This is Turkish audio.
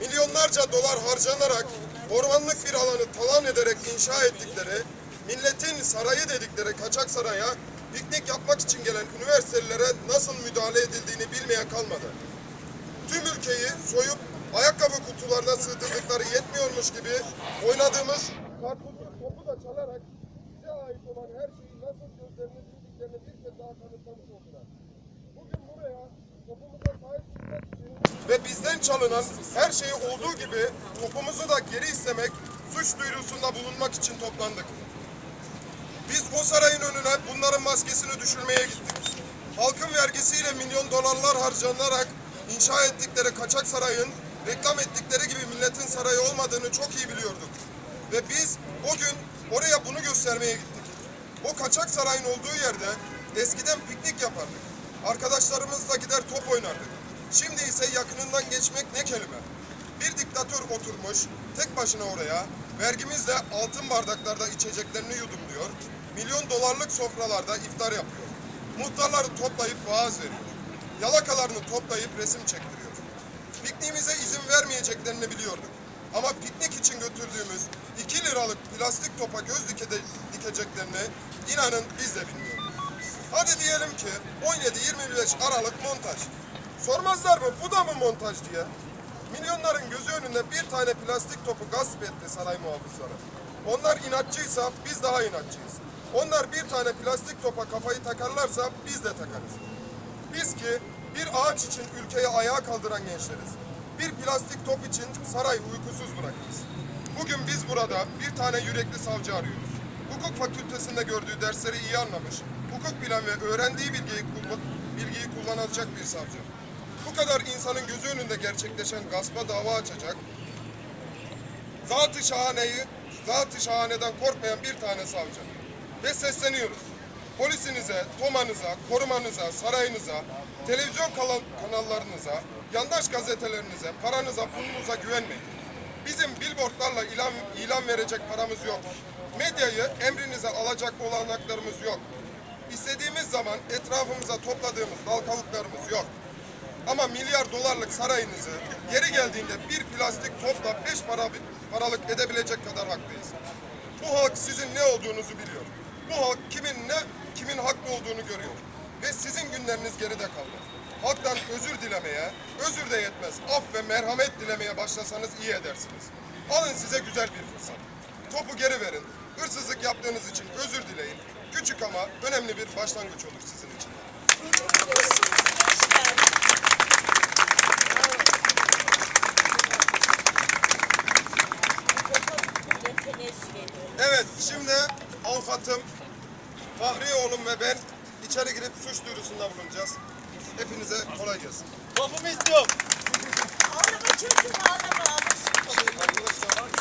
milyonlarca dolar harcanarak ormanlık bir alanı talan ederek inşa ettikleri, milletin sarayı dedikleri kaçak saraya piknik yapmak için gelen üniversitelere nasıl müdahale edildiğini bilmeye kalmadı. Tüm ülkeyi soyup ayakkabı kutularına sığdırdıkları yetmiyormuş gibi oynadığımız karpuzlu topu da çalarak bize ait olan her şeyi nasıl gözlerini bizden çalınan her şeyi olduğu gibi topumuzu da geri istemek, suç duyurusunda bulunmak için toplandık. Biz o sarayın önüne bunların maskesini düşürmeye gittik. Halkın vergisiyle milyon dolarlar harcanarak inşa ettikleri kaçak sarayın reklam ettikleri gibi milletin sarayı olmadığını çok iyi biliyorduk. Ve biz o gün oraya bunu göstermeye gittik. O kaçak sarayın olduğu yerde eskiden piknik yapardık. Arkadaşlarımızla gider top oynardık. Şimdi ise yakınından geçmek ne kelime. Bir diktatör oturmuş tek başına oraya vergimizle altın bardaklarda içeceklerini yudumluyor. Milyon dolarlık sofralarda iftar yapıyor. Muhtarları toplayıp vaaz veriyor. Yalakalarını toplayıp resim çektiriyor. Pikniğimize izin vermeyeceklerini biliyorduk. Ama piknik için götürdüğümüz 2 liralık plastik topa göz dikede- dikeceklerini inanın biz de bilmiyorduk. Hadi diyelim ki 17-25 Aralık montaj. Sormazlar mı bu da mı montaj diye? Milyonların gözü önünde bir tane plastik topu gasp etti saray muhafızları. Onlar inatçıysa biz daha inatçıyız. Onlar bir tane plastik topa kafayı takarlarsa biz de takarız. Biz ki bir ağaç için ülkeyi ayağa kaldıran gençleriz. Bir plastik top için saray uykusuz bırakırız. Bugün biz burada bir tane yürekli savcı arıyoruz. Hukuk fakültesinde gördüğü dersleri iyi anlamış, hukuk bilen ve öğrendiği bilgiyi, bilgiyi kullanacak bir savcı. Bu kadar insanın gözü önünde gerçekleşen gaspa dava açacak, Zat-ı şahaneyi, zat-ı şahaneden korkmayan bir tane savcı. Ve sesleniyoruz. Polisinize, tomanıza, korumanıza, sarayınıza, televizyon kanallarınıza, yandaş gazetelerinize, paranıza, pulunuza güvenmeyin. Bizim billboardlarla ilan, ilan verecek paramız yok. Medyayı emrinize alacak olanaklarımız yok. İstediğimiz zaman etrafımıza topladığımız dal kavuklarımız yok. Ama milyar dolarlık sarayınızı yeri geldiğinde bir plastik topla beş para, paralık edebilecek kadar haklıyız. Bu halk sizin ne olduğunuzu biliyor. Bu halk kimin ne, kimin haklı olduğunu görüyor. Ve sizin günleriniz geride kaldı. Halktan özür dilemeye, özür de yetmez, af ve merhamet dilemeye başlasanız iyi edersiniz. Alın size güzel bir fırsat. Topu geri verin. Hırsızlık yaptığınız için özür dileyin. Küçük ama önemli bir başlangıç olur sizin için. Evet, şimdi avukatım, Fahri oğlum ve ben içeri girip suç duyurusunda bulunacağız. Hepinize kolay gelsin. Topumu istiyorum. Ağlama çocuğum ağlama.